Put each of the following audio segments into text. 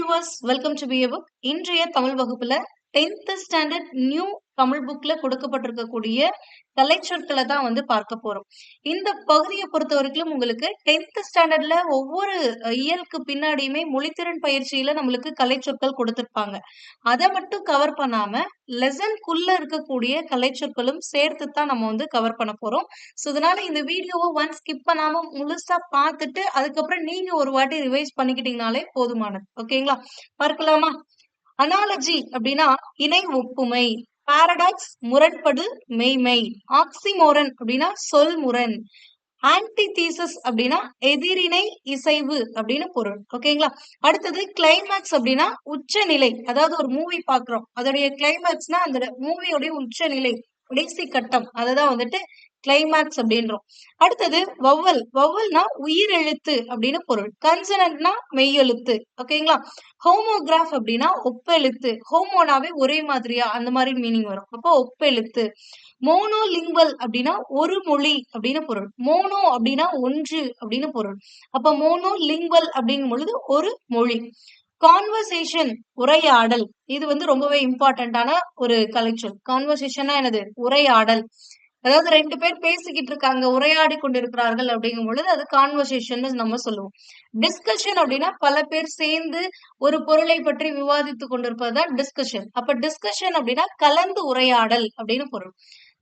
Viewers welcome to BA book இன்றைய தமிழ் வகுப்புல tenth standard new Tamil புக்ல கொடுக்கப்பட்டிருக்கக்கூடிய கலைச்சொற்களை தான் வந்து பார்க்க போறோம். இந்த பகுதியை பொறுத்த வரைக்கும் உங்களுக்கு டென்த் ஸ்டாண்டர்ட்ல ஒவ்வொரு இயலுக்கு பின்னாடியுமே மொழித்திறன் பயிற்சியில நம்மளுக்கு கலைச்சொற்கள் கொடுத்திருப்பாங்க. அதை மட்டும் கவர் பண்ணாம லெசன்குள்ள இருக்கக்கூடிய கலைச்சொற்களும் சேர்த்து தான் நம்ம வந்து கவர் பண்ண போறோம். ஸோ இதனால இந்த வீடியோவை ஒன் ஸ்கிப் பண்ணாம முழுசா பார்த்துட்டு அதுக்கப்புறம் நீங்க ஒரு வாட்டி ரிவைஸ் பண்ணிக்கிட்டீங்கனாலே போதுமானது. ஓகேங்களா பார்க்கலாமா? அனாலஜி அப்படின்னா இணை ஒப்புமை. பாரடாக்ஸ் முரண்படு மெய்மை. ஆக்சிமோரன் அப்படின்னா சொல் சொல்முரண். ஆன்டிதீசஸ் அப்படின்னா எதிரிணை இசைவு அப்படின்னு பொருள். ஓகேங்களா அடுத்தது கிளைமேக்ஸ் அப்படின்னா உச்சநிலை. அதாவது ஒரு மூவி பாக்குறோம் அதோடைய கிளைமேக்ஸ்னா அந்த மூவியோடைய உச்சநிலை. கடைசி கட்டம். அததான் வந்துட்டு கிளைமேக்ஸ் அப்படின்றோம். அடுத்தது வவ்வல் வவ்வல்னா உயிர் எழுத்து அப்படின்னு பொருள். கன்சனன்ட்னா மெய்யெழுத்து. ஓகேங்களா ஹோமோகிராஃப் அப்படின்னா ஒப்பெழுத்து. ஹோமோனாவே ஒரே மாதிரியா? அந்த மாதிரி மீனிங் வரும். அப்போ ஒப்பெழுத்து. மோனோலிங்குவல் அப்படின்னா ஒரு மொழி அப்படின்னு பொருள். மோனோ அப்படின்னா ஒன்று அப்படின்னு பொருள். அப்ப மோனோ லிங்குவல் அப்படிங்கும் பொழுது ஒரு மொழி. கான்வர்சேஷன் உரையாடல். இது வந்து ரொம்பவே இம்பார்ட்டண்டான ஒரு கலைச்சொல். கான்வர்சேஷனா என்னது? உரையாடல். அதாவது ரெண்டு பேர் பேசிக்கிட்டு இருக்காங்க உரையாடி கொண்டிருக்கிறார்கள் அப்படிங்கும் பொழுது அது கான்வர்சேஷன் நம்ம சொல்லுவோம். டிஸ்கஷன் அப்படின்னா பல பேர் சேர்ந்து ஒரு பொருளை பற்றி விவாதித்து கொண்டிருப்பது தான் டிஸ்கஷன் அப்ப டிஸ்கஷன் அப்படின்னா கலந்து உரையாடல் அப்படின்னு பொருள்.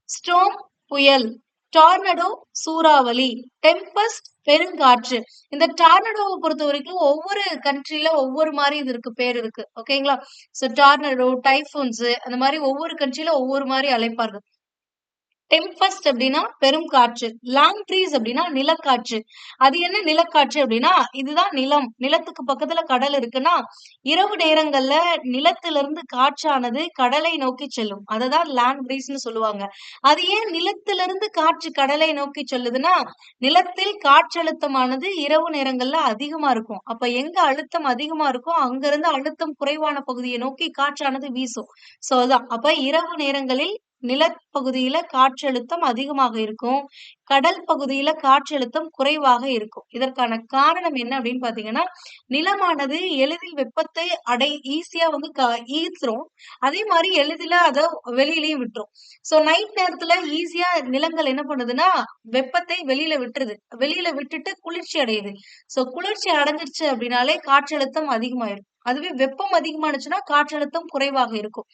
ஸ்டோம் புயல் டார்னடோ சூறாவளி டெம்பஸ்ட் பெருங்காற்று. இந்த டார்னடோவை பொறுத்த வரைக்கும் ஒவ்வொரு கண்ட்ரில ஒவ்வொரு மாதிரி இது இருக்கு பேர் இருக்கு. ஓகேங்களா சோ டார்னடோ டைஃபூன்ஸ் அந்த மாதிரி ஒவ்வொரு கண்ட்ரில ஒவ்வொரு மாதிரி அழைப்பார்கள். டெம்பஸ்ட் அப்படின்னா பெரும் காற்று. லேண்ட் ப்ரீஸ் அப்படின்னா நிலக்காற்று. அது என்ன நிலக்காற்று அப்படின்னா இதுதான் நிலம். நிலத்துக்கு பக்கத்துல கடல் இருக்குன்னா இரவு நேரங்கள்ல நிலத்துல இருந்து காற்றானது கடலை நோக்கி செல்லும். அததான் லேண்ட் ப்ரீஸ்னு சொல்லுவாங்க. அது ஏன் நிலத்துல இருந்து காற்று கடலை நோக்கி செல்லுதுன்னா நிலத்தில் காற்றழுத்தமானது இரவு நேரங்கள்ல அதிகமா இருக்கும். அப்ப எங்க அழுத்தம் அதிகமா இருக்கோ அங்க இருந்து அழுத்தம் குறைவான பகுதியை நோக்கி காற்றானது வீசும். சோ அதான். அப்ப இரவு நேரங்களில் நிலப்பகுதியில காற்றழுத்தம் அதிகமாக இருக்கும். கடல் பகுதியில காற்றழுத்தம் குறைவாக இருக்கும். இதற்கான காரணம் என்ன அப்படின்னு பாத்தீங்கன்னா நிலமானது எளிதில் வெப்பத்தை அடை ஈஸியா வந்து ஈர்த்துரும். அதே மாதிரி எளிதில அதை வெளியிலயும் விட்டுரும். சோ நைட் நேரத்துல ஈஸியா நிலங்கள் என்ன பண்ணுதுன்னா வெப்பத்தை வெளியில விட்டுருது. வெளியில விட்டுட்டு குளிர்ச்சி அடையுது. சோ குளிர்ச்சி அடைஞ்சிருச்சு அப்படின்னாலே காற்றழுத்தம் அதிகமாயிருக்கும் அதுவே வெப்பம் அதிகமானுச்சுன்னா காற்றழுத்தம் குறைவாக இருக்கும்.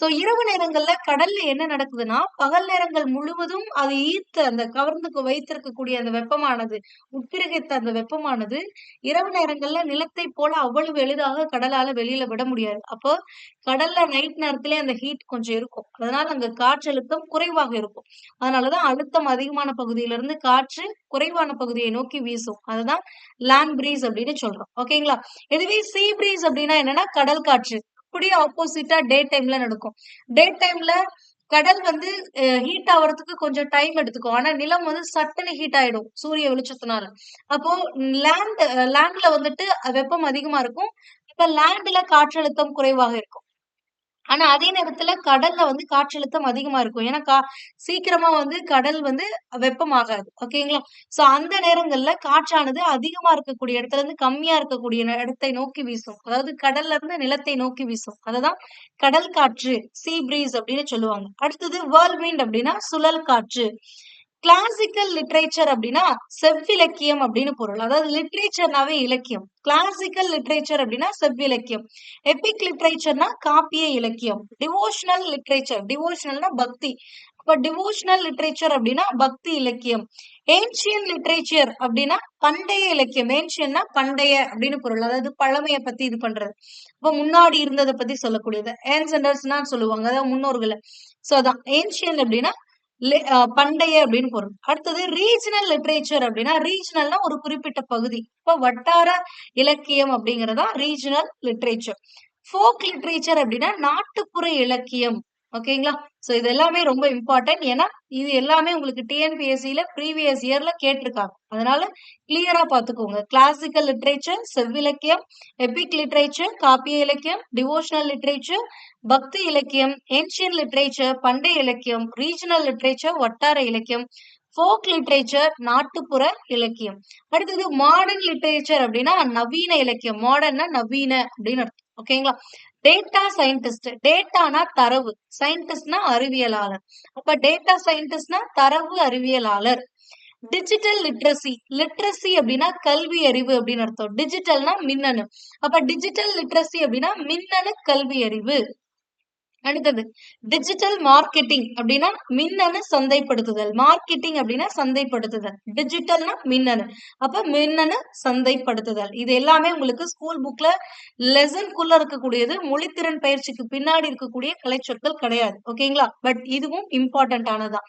சோ இரவு நேரங்கள்ல கடல்ல என்ன நடக்குதுன்னா பகல் நேரங்கள் முழுவதும் அது ஈர்த்து அந்த கவர்ந்து வைத்திருக்கக்கூடிய அந்த வெப்பமானது உட்கிரகித்த அந்த வெப்பமானது இரவு நேரங்கள்ல நிலத்தை போல அவ்வளவு எளிதாக கடலால வெளியில விட முடியாது. அப்போ கடல்ல நைட் நேரத்திலே அந்த ஹீட் கொஞ்சம் இருக்கும். அதனால அங்க காற்றழுத்தம் குறைவாக இருக்கும். அதனாலதான் அழுத்தம் அதிகமான பகுதியில இருந்து காற்று குறைவான பகுதியை நோக்கி வீசும். அதுதான் லேண்ட் பிரீஸ் அப்படின்னு சொல்றோம். ஓகேங்களா இதுவே சீ பிரீஸ் அப்படின்னா என்னன்னா கடல் காற்று. அப்படியே ஆப்போசிட்டா டே டைம்ல நடக்கும். டே டைம்ல கடல் வந்து ஹீட் ஆவறதுக்கு கொஞ்சம் டைம் எடுத்துக்கும். ஆனா நிலம் வந்து சட்டுன்னு ஹீட் ஆயிடும் சூரிய வெளிச்சத்தினால. அப்போ லேண்ட் லேண்ட்ல வந்துட்டு வெப்பம் அதிகமா இருக்கும். இப்ப லேண்ட்ல காற்றழுத்தம் குறைவாக இருக்கும். ஆனா அதே நேரத்துல கடல்ல வந்து காற்றழுத்தம் அதிகமா இருக்கும். ஏன்னா கா சீக்கிரமா வந்து கடல் வந்து வெப்பமாகாது. ஓகேங்களா? சோ அந்த நேரங்கள்ல காற்றானது அதிகமா இருக்கக்கூடிய இடத்துல இருந்து கம்மியா இருக்கக்கூடிய இடத்தை நோக்கி வீசும். அதாவது கடல்ல இருந்து நிலத்தை நோக்கி வீசும். அததான் கடல் காற்று சீ பிரீஸ் அப்படின்னு சொல்லுவாங்க. அடுத்தது வேர்ல் விண்ட் அப்படின்னா சுழல் காற்று. கிளாசிக்கல் லிட்ரேச்சர் அப்படின்னா செவ்விலக்கியம் அப்படின்னு பொருள். அதாவது லிட்ரேச்சர்னாவே இலக்கியம். கிளாசிக்கல் லிட்ரேச்சர் அப்படின்னா செவ்விலக்கியம். எபிக் லிட்ரேச்சர்னா காப்பிய இலக்கியம். டிவோஷனல் லிட்ரேச்சர் டிவோஷனல்னா பக்தி. அப்ப டிவோஷனல் லிட்ரேச்சர் அப்படின்னா பக்தி இலக்கியம். ஏன்ஷியன் லிட்ரேச்சர் அப்படின்னா பண்டைய இலக்கியம். ஏன்ஷியன்னா பண்டைய அப்படின்னு பொருள். அதாவது பழமைய பத்தி இது பண்றது. இப்ப முன்னாடி இருந்ததை பத்தி சொல்லக்கூடியது. ஏன்சண்டர்ஸ்னா சொல்லுவாங்க. அதாவது முன்னோர்களை. சோ அதான். ஏன்ஷியன் அப்படின்னா பண்டைய அப்படின்னு பொருள். அடுத்தது ரீஜனல் லிட்ரேச்சர் அப்படின்னா ரீஜனல்னா ஒரு குறிப்பிட்ட பகுதி. இப்ப வட்டார இலக்கியம் அப்படிங்கறதா ரீஜனல் லிட்ரேச்சர் ஃபோக் லிட்ரேச்சர் அப்படின்னா நாட்டுப்புற இலக்கியம் ஓகேங்களா சோ இது எல்லாமே ரொம்ப இம்பார்ட்டன்ட் ஏன்னா இது எல்லாமே உங்களுக்கு டிஎன்பிஎஸ்சில ப்ரீவியஸ் இயர்ல கேட்டிருக்காங்க. அதனால கிளியரா பாத்துக்கோங்க. கிளாசிக்கல் லிட்ரேச்சர் செவ்விலக்கியம் எபிக் லிட்ரேச்சர் காப்பிய இலக்கியம் டிவோஷனல் லிட்ரேச்சர் பக்தி இலக்கியம் ஏன்ஷியன் லிட்ரேச்சர் பண்டைய இலக்கியம் ரீஜனல் லிட்ரேச்சர் வட்டார இலக்கியம் ஃபோக் லிட்ரேச்சர் நாட்டுப்புற இலக்கியம். அடுத்தது மாடர்ன் லிட்ரேச்சர் அப்படின்னா நவீன இலக்கியம். மாடர்ன்னா நவீன அப்படின்னு அர்த்தம். ஓகேங்களா டேட்டா சயின்டிஸ்ட் டேட்டானா தரவு. சயின்டிஸ்ட்னா அறிவியலாளர். அப்ப டேட்டா சயின்டிஸ்ட்னா தரவு அறிவியலாளர். டிஜிட்டல் லிட்ரஸி லிட்ரஸி அப்படின்னா கல்வி அறிவு அப்படின்னு அர்த்தம். டிஜிட்டல்னா மின்னணு. அப்ப டிஜிட்டல் லிட்ரஸி அப்படின்னா மின்னணு கல்வி அறிவு. அடுத்தது டிஜிட்டல் மார்க்கெட்டிங் அப்படின்னா மின்னணு சந்தைப்படுத்துதல். மார்க்கெட்டிங் அப்படின்னா சந்தைப்படுத்துதல். டிஜிட்டல்னா மின்னணு. அப்ப மின்னணு சந்தைப்படுத்துதல். இது எல்லாமே உங்களுக்கு ஸ்கூல் புக்ல லெசன்குள்ள இருக்கக்கூடியது. மொழித்திறன் பயிற்சிக்கு பின்னாடி இருக்கக்கூடிய கலைச்சொற்கள் கிடையாது. ஓகேங்களா? பட் இதுவும் இம்பார்ட்டன்ட் ஆனதான்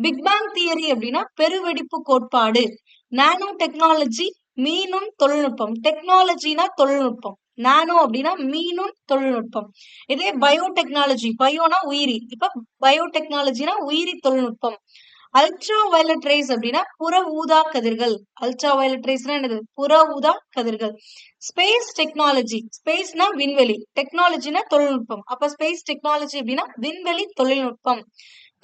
பிக் பேங் தியரி அப்படின்னா பெருவெடிப்பு கோட்பாடு. நானோ டெக்னாலஜி மீனும் தொழில்நுட்பம். டெக்னாலஜினா தொழில்நுட்பம். நானோ அப்படின்னா மீனும் தொழில்நுட்பம். இதே பயோடெக்னாலஜி பயோனா உயிரி. இப்ப பயோடெக்னாலஜினா உயிரி தொழில்நுட்பம். அல்ட்ரா வயலட் ரேஸ் அப்படின்னா புற ஊதா கதிர்கள். அல்ட்ரா வயலட் ரேஸ்னா என்னது? புற ஊதா கதிர்கள். ஸ்பேஸ் டெக்னாலஜி ஸ்பேஸ்னா விண்வெளி. டெக்னாலஜினா தொழில்நுட்பம். அப்ப ஸ்பேஸ் டெக்னாலஜி அப்படின்னா விண்வெளி தொழில்நுட்பம்.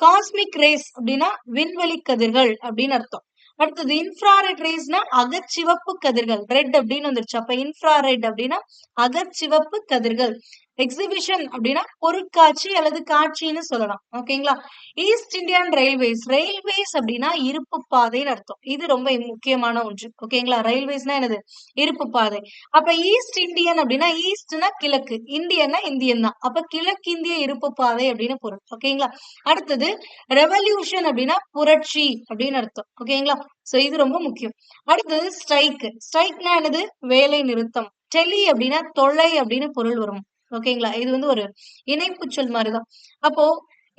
காஸ்மிக் ரேஸ் அப்படின்னா விண்வெளி கதிர்கள் அப்படின்னு அர்த்தம். அடுத்தது இன்ஃப்ராரெட் ரேஸ்னா அகச்சிவப்பு கதிர்கள் ரெட் அப்படின்னு வந்துருச்சு. அப்ப இன்ஃப்ராரெட் அப்படின்னா அகச்சிவப்பு கதிர்கள். எக்ஸிபிஷன் அப்படின்னா பொருட்காட்சி அல்லது காட்சின்னு சொல்லலாம். ஓகேங்களா ஈஸ்ட் இந்தியன் ரயில்வேஸ் ரயில்வேஸ் அப்படின்னா இருப்பு பாதைன்னு அர்த்தம். இது ரொம்ப முக்கியமான ஒன்று. ஓகேங்களா ரயில்வேஸ்னா என்னது? இருப்பு பாதை. அப்ப ஈஸ்ட் இந்தியன் அப்படின்னா ஈஸ்ட்னா கிழக்கு. இந்தியன்னா இந்தியன் தான். அப்ப கிழக்கிந்திய இருப்பு பாதை அப்படின்னு பொருள். ஓகேங்களா அடுத்தது ரெவல்யூஷன் அப்படின்னா புரட்சி அப்படின்னு அர்த்தம். ஓகேங்களா சோ இது ரொம்ப முக்கியம். அடுத்தது ஸ்ட்ரைக் ஸ்ட்ரைக்னா என்னது? வேலை நிறுத்தம். டெல்லி அப்படின்னா தொலை அப்படின்னு பொருள் வரும். ஓகேங்களா இது வந்து ஒரு இணைப்பு சொல் மாதிரிதான் அப்போ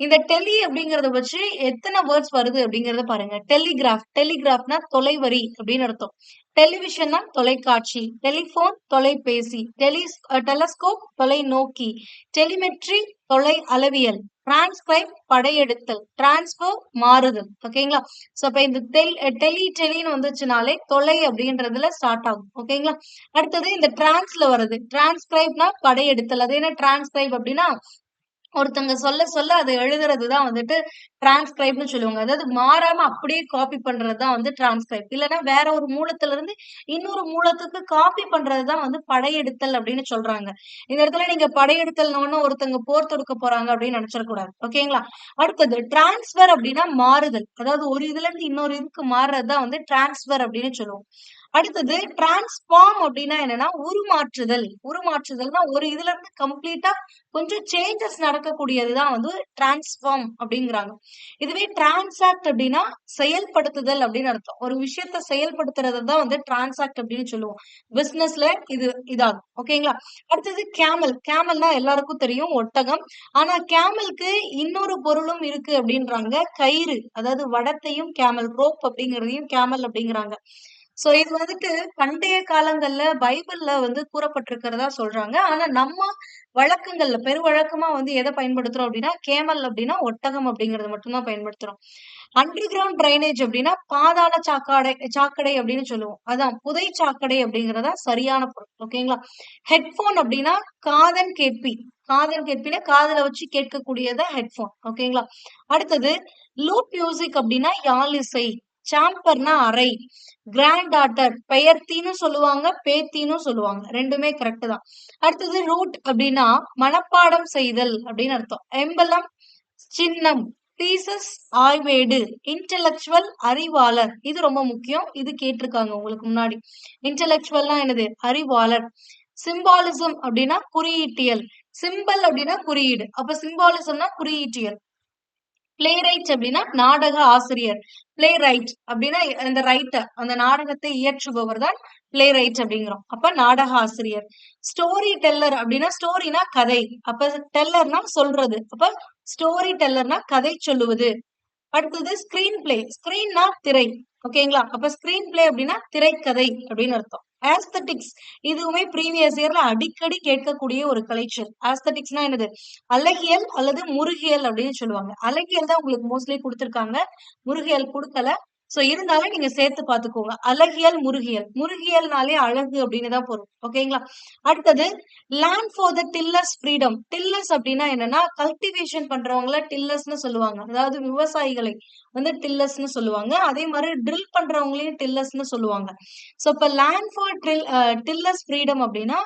இந்த டெலி அப்படிங்கறத வச்சு எத்தனை வேர்ட்ஸ் வருது அப்படிங்கறத பாருங்க. டெலிகிராஃப் டெலிகிராஃப்னா தொலைவரி அப்படின்னு அர்த்தம். டெலிவிஷன்னா தொலைக்காட்சி டெலிபோன் தொலைபேசி டெலி டெலஸ்கோப் தொலைநோக்கி டெலிமெட்ரி தொலை அளவியல் டிரான்ஸ்கிரைப் படையெடுத்தல். டிரான்ஸ்பர் மாறுதல். ஓகேங்களா சோ அப்ப இந்த டெல் டெலி டெலின்னு வந்துச்சுனாலே தொலை அப்படின்றதுல ஸ்டார்ட் ஆகும். ஓகேங்களா அடுத்தது இந்த டிரான்ஸ்ல வருது டிரான்ஸ்கிரைப்னா படையெடுத்தல். அது என்ன டிரான்ஸ்கிரைப் அப்படின்னா ஒருத்தங்க சொல்ல சொல்ல அதை எழுதுறது தான் வந்துட்டு டிரான்ஸ்கிரைப்னு சொல்லுவாங்க. அதாவது மாறாம அப்படியே காப்பி பண்றது தான் வந்து டிரான்ஸ்கிரைப் இல்லைன்னா வேற ஒரு மூலத்துல இருந்து இன்னொரு மூலத்துக்கு காப்பி பண்றது தான் வந்து படையெடுத்தல் அப்படின்னு சொல்றாங்க. இந்த இடத்துல நீங்க படையெடுத்தல்னு ஒருத்தங்க போர் தொடுக்க போறாங்க அப்படின்னு நினைச்சிடக்கூடாது. ஓகேங்களா அடுத்தது டிரான்ஸ்பர் அப்படின்னா மாறுதல். அதாவது ஒரு இதுல இருந்து இன்னொரு இதுக்கு மாறுறது தான் வந்து டிரான்ஸ்பர் அப்படின்னு சொல்லுவோம். அடுத்தது டிரான்ஸ்ஃபார்ம் அப்படின்னா என்னன்னா உருமாற்றுதல். உருமாற்றுதல்னா ஒரு இதுல இருந்து கம்ப்ளீட்டா கொஞ்சம் சேஞ்சஸ் நடக்கக்கூடியதுதான் வந்து டிரான்ஸ்ஃபார்ம் அப்படிங்கிறாங்க. இதுவே டிரான்சாக்ட் அப்படின்னா செயல்படுத்துதல் அப்படின்னு அர்த்தம். ஒரு விஷயத்த செயல்படுத்துறது தான் வந்து டிரான்சாக்ட் அப்படின்னு சொல்லுவோம். பிசினஸ்ல இது இதாகும். ஓகேங்களா அடுத்தது கேமல் கேமல்னா எல்லாருக்கும் தெரியும் ஒட்டகம். ஆனா கேமலுக்கு இன்னொரு பொருளும் இருக்கு அப்படின்றாங்க. கயிறு. அதாவது வடத்தையும் கேமல் ரோப் அப்படிங்கிறதையும் கேமல் அப்படிங்கிறாங்க. சோ இது வந்துட்டு பண்டைய காலங்கள்ல பைபிள்ல வந்து கூறப்பட்டிருக்கிறதா சொல்றாங்க. ஆனா நம்ம வழக்கங்கள்ல பெருவழக்கமா வந்து எதை பயன்படுத்துறோம் அப்படின்னா கேமல் அப்படின்னா ஒட்டகம் அப்படிங்கறத மட்டும்தான் பயன்படுத்துறோம். அண்டர் கிரவுண்ட் ட்ரைனேஜ் அப்படின்னா பாதாள சாக்கடை சாக்கடை அப்படின்னு சொல்லுவோம். அதான் புதை சாக்கடை அப்படிங்கறதா சரியான பொருள். ஓகேங்களா ஹெட்போன் அப்படின்னா காதன் கேட்பி. காதன் கேட்பினா காதல வச்சு கேட்கக்கூடியதான் ஹெட்போன் ஓகேங்களா அடுத்தது லூப் மியூசிக் அப்படின்னா யாழ் இசை சாம்பர்னா அறை கிராண்ட் டாட்டர் பெயர்த்தின்னு சொல்லுவாங்க பேத்தின்னு சொல்லுவாங்க. ரெண்டுமே கரெக்ட் தான். அடுத்தது ரூட் அப்படின்னா மனப்பாடம் செய்தல் அப்படின்னு அர்த்தம். எம்பலம் சின்னம் தீசஸ் ஆய்வேடு இன்டலெக்சுவல் அறிவாளர். இது ரொம்ப முக்கியம். இது கேட்டிருக்காங்க உங்களுக்கு முன்னாடி. இன்டலெக்சுவல்னா என்னது? அறிவாளர். சிம்பாலிசம் அப்படின்னா குறியீட்டியல். சிம்பல் அப்படின்னா குறியீடு. அப்ப சிம்பாலிசம்னா குறியீட்டியல். பிளே ரைட் அப்படின்னா நாடக ஆசிரியர் பிளே ரைட் அப்படின்னா அந்த ரைட்டர் அந்த நாடகத்தை இயற்றுபவர் தான் பிளே ரைட் அப்படிங்கிறோம். அப்ப நாடக ஆசிரியர். ஸ்டோரி டெல்லர் அப்படின்னா ஸ்டோரினா கதை. அப்ப டெல்லர்னா சொல்றது. அப்ப ஸ்டோரி டெல்லர்னா கதை சொல்லுவது. அடுத்தது ஸ்கிரீன் பிளே ஸ்கிரீன்னா திரை. ஓகேங்களா அப்ப ஸ்கிரீன் பிளே அப்படின்னா திரைக்கதை அப்படின்னு அர்த்தம். ஆஸ்தட்டிக்ஸ் இதுவுமே ப்ரீவியஸ் இயர்ல அடிக்கடி கேட்கக்கூடிய ஒரு கலைச்சல் ஆஸ்தட்டிக்ஸ்னா என்னது? அழகியல் அல்லது முருகியல் அப்படின்னு சொல்லுவாங்க. அழகியல் தான் உங்களுக்கு மோஸ்ட்லி கொடுத்துருக்காங்க. முருகியல் கொடுக்கல. சோ இருந்தாலும் நீங்க சேர்த்து பாத்துக்கோங்க அழகியல், முருகியல். முருகியல்னாலே அழகு அப்படின்னு தான் பொருள். ஓகேங்களா? அடுத்தது land for the tillers freedom. Tillers அப்படின்னா என்னன்னா, கல்டிவேஷன் பண்றவங்கள டில்லர்ஸ்னு சொல்லுவாங்க. அதாவது விவசாயிகளை வந்து டில்லர்ஸ்னு சொல்லுவாங்க. அதே மாதிரி ட்ரில் பண்றவங்களையும் டில்லர்ஸ்னு சொல்லுவாங்க. சோ இப்ப land for drill tillers freedom அப்படின்னா,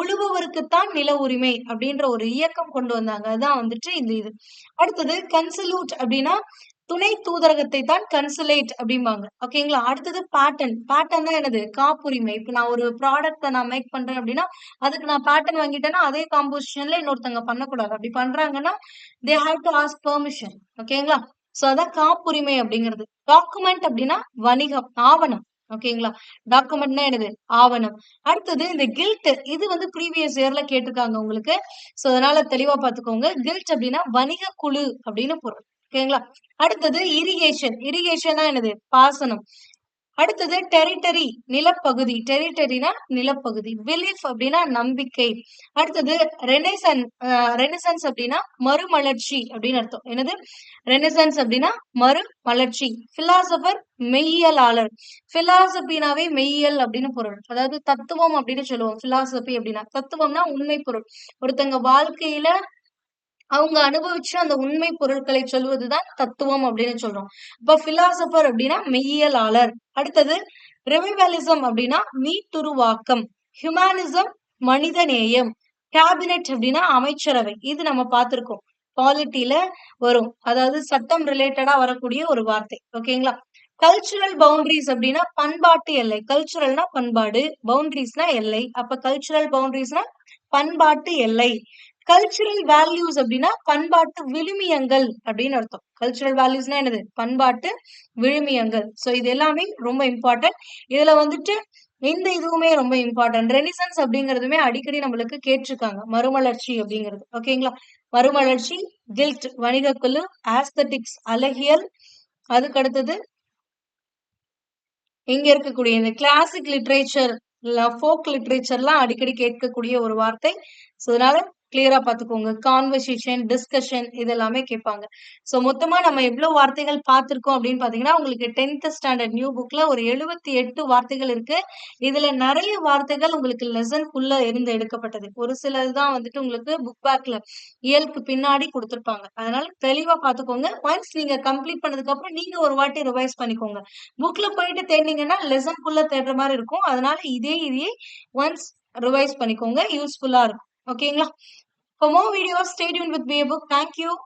உழுபவருக்குத்தான் நில உரிமை அப்படின்ற ஒரு இயக்கம் கொண்டு வந்தாங்க. அதுதான் வந்துட்டு இந்த இது. அடுத்தது கன்சல்யூட் அப்படின்னா, துணை தூதரகத்தை தான் கன்சுலேட் அப்படிம்பாங்க. ஓகேங்களா? அடுத்தது பேட்டர்ன். பேட்டர்னா என்னது? காப்புரிமை. இப்ப நான் ஒரு ப்ராடக்ட்டை நான் மேக் பண்றேன் அப்படின்னா, அதுக்கு நான் பேட்டர்ன் வாங்கிட்டேன்னா, அதே காம்போசிஷன்ல இன்னொருத்தவங்க பண்ணக்கூடாது. அப்படி பண்றாங்கன்னா, they have to ask permission. ஓகேங்களா? சோ அதான் காப்புரிமை அப்படிங்கிறது. டாக்குமெண்ட் அப்படின்னா வணிகம், ஆவணம். ஓகேங்களா? டாக்குமெண்ட்னா என்னது? ஆவணம். அடுத்தது இந்த கில்ட் இது வந்து ப்ரீவியஸ் இயர்ல கேட்டிருக்காங்க உங்களுக்கு. சோ அதனால தெளிவா பார்த்துக்கோங்க. கில்ட் அப்படின்னா வணிக குழு அப்படின்னு பொருள். ஓகேங்களா? அடுத்தது இரிகேஷன். இரிகேஷன்னா என்னது? பாசனம். அடுத்தது டெரிட்டரி நிலப்பகுதி. டெரிட்டரினா நிலப்பகுதி. பிலீஃப் அப்படின்னா நம்பிக்கை. அடுத்தது ரெனசன் ரெனசன்ஸ் ரெனிசன்ஸ் அப்படின்னா மறுமலர்ச்சி அப்படின்னு அர்த்தம். என்னது? ரெனிசன்ஸ் அப்படின்னா மறுமலர்ச்சி. பிலாசபர் மெய்யியலாளர். பிலாசபினாவே மெய்யியல் அப்படின்னு பொருள். அதாவது தத்துவம் அப்படின்னு சொல்லுவோம். பிலாசபி அப்படின்னா. தத்துவம்னா உண்மை பொருள். ஒருத்தங்க வாழ்க்கையில அவங்க அனுபவிச்ச அந்த உண்மை பொருட்களை சொல்வதுதான் தத்துவம் அப்படின்னு சொல்றோம். இப்ப பிலாசபர் அப்படின்னா மெய்யியலாளர். அடுத்தது ரெவிவலிசம் அப்படின்னா மீத்துருவாக்கம் ஹியூமனிசம் மனிதநேயம். கேபினெட் அப்படின்னா அமைச்சரவை. இது நம்ம பார்த்திருக்கோம். பாலிட்டியில வரும். அதாவது சட்டம் ரிலேட்டடா வரக்கூடிய ஒரு வார்த்தை. ஓகேங்களா? கல்ச்சுரல் பவுண்டரிஸ் அப்படின்னா பண்பாட்டு எல்லை. கல்ச்சுரல்னா பண்பாடு, பவுண்டரிஸ்னா எல்லை. அப்ப கல்ச்சுரல் பவுண்டரிஸ்னா பண்பாட்டு எல்லை. கல்ச்சுரல் வேல்யூஸ் அப்படின்னா பண்பாட்டு விழுமியங்கள் அப்படின்னு அர்த்தம். கல்ச்சுரல் வேல்யூஸ்னா என்னது? பண்பாட்டு விழுமியங்கள். ஸோ இது எல்லாமே ரொம்ப இம்பார்ட்டன்ட். இதுல வந்துட்டு இந்த இதுவுமே ரொம்ப இம்பார்ட்டன்ட். ரெனிசன்ஸ் அப்படிங்கிறதுமே அடிக்கடி நம்மளுக்கு கேட்டிருக்காங்க. மறுமலர்ச்சி அப்படிங்கிறது. ஓகேங்களா? மறுமலர்ச்சி, கில்ட் வணிக குழு, ஆஸ்தட்டிக்ஸ் அழகியல், அதுக்கு அடுத்தது இங்க இருக்கக்கூடிய இந்த கிளாசிக் லிட்ரேச்சர் ஃபோக் லிட்ரேச்சர்லாம் அடிக்கடி கேட்கக்கூடிய ஒரு வார்த்தை. ஸோ அதனால கிளியரா பாத்துக்கோங்க கான்வர்சேஷன், டிஸ்கஷன் இது எல்லாமே கேட்பாங்க. சோ மொத்தமா நம்ம எவ்வளவு வார்த்தைகள் பார்த்திருக்கோம் அப்படின்னு பாத்தீங்கன்னா உங்களுக்கு 10த் ஸ்டாண்டர்ட் நியூ புக்ல ஒரு 78 வார்த்தைகள் இருக்கு. இதுல நிறைய வார்த்தைகள் உங்களுக்கு லெசன் குள்ள இருந்து எடுக்கப்பட்டது. ஒரு சிலது தான் வந்துட்டு உங்களுக்கு புக் பேக்ல இயல்புக்கு பின்னாடி கொடுத்துருப்பாங்க அதனால தெளிவா பாத்துக்கோங்க ஒன்ஸ் நீங்க கம்ப்ளீட் பண்ணதுக்கு அப்புறம் நீங்க ஒரு வாட்டி ரிவைஸ் பண்ணிக்கோங்க. புக்ல போயிட்டு தேடினீங்கன்னா லெசன் குள்ள தேடுற மாதிரி இருக்கும். அதனால இதே இதே ஒன்ஸ் ரிவைஸ் பண்ணிக்கோங்க. யூஸ்ஃபுல்லா இருக்கும். ஓகேங்களா? For more videos, stay tuned with BA Book. Thank you.